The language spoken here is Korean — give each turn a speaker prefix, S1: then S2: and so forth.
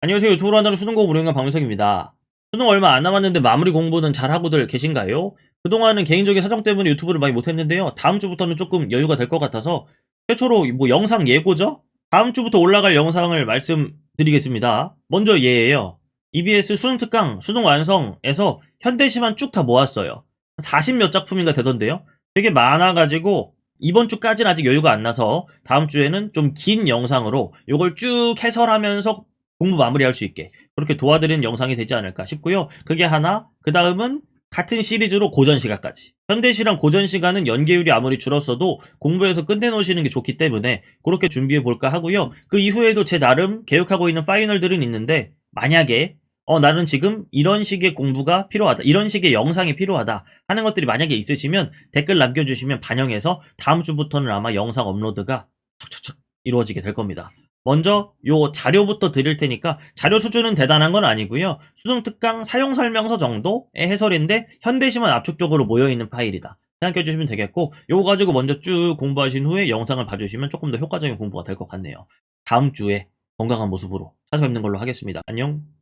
S1: 안녕하세요. 유튜브로 한다는 수능고 무료인간 방송입니다. 수능 얼마 안 남았는데 마무리 공부는 잘하고들 계신가요? 그동안은 개인적인 사정 때문에 유튜브를 많이 못했는데요. 다음 주부터는 조금 여유가 될 것 같아서 최초로 뭐 영상 예고죠? 다음 주부터 올라갈 영상을 말씀드리겠습니다. 먼저 예예요. EBS 수능 특강 수능 완성에서 현대시만 쭉 다 모았어요. 40몇 작품인가 되던데요. 되게 많아가지고 이번 주까지는 아직 여유가 안 나서 다음 주에는 좀 긴 영상으로 이걸 쭉 해설하면서 공부 마무리할 수 있게 그렇게 도와드리는 영상이 되지 않을까 싶고요. 그게 하나. 그 다음은 같은 시리즈로 고전 시간까지. 현대시랑 고전 시간은 연계율이 아무리 줄었어도 공부해서 끝내놓으시는 게 좋기 때문에 그렇게 준비해 볼까 하고요. 그 이후에도 제 나름 계획하고 있는 파이널들은 있는데 만약에 어 나는 지금 이런 식의 공부가 필요하다. 이런 식의 영상이 필요하다. 하는 것들이 만약에 있으시면 댓글 남겨주시면 반영해서 다음 주부터는 아마 영상 업로드가 척척척 이루어지게 될 겁니다. 먼저 요 자료부터 드릴 테니까 자료 수준은 대단한 건 아니고요. 수능 특강 사용 설명서 정도의 해설인데 현대시만 압축적으로 모여 있는 파일이다. 생각해 주시면 되겠고 요거 가지고 먼저 쭉 공부하신 후에 영상을 봐주시면 조금 더 효과적인 공부가 될 것 같네요. 다음 주에 건강한 모습으로 찾아뵙는 걸로 하겠습니다. 안녕.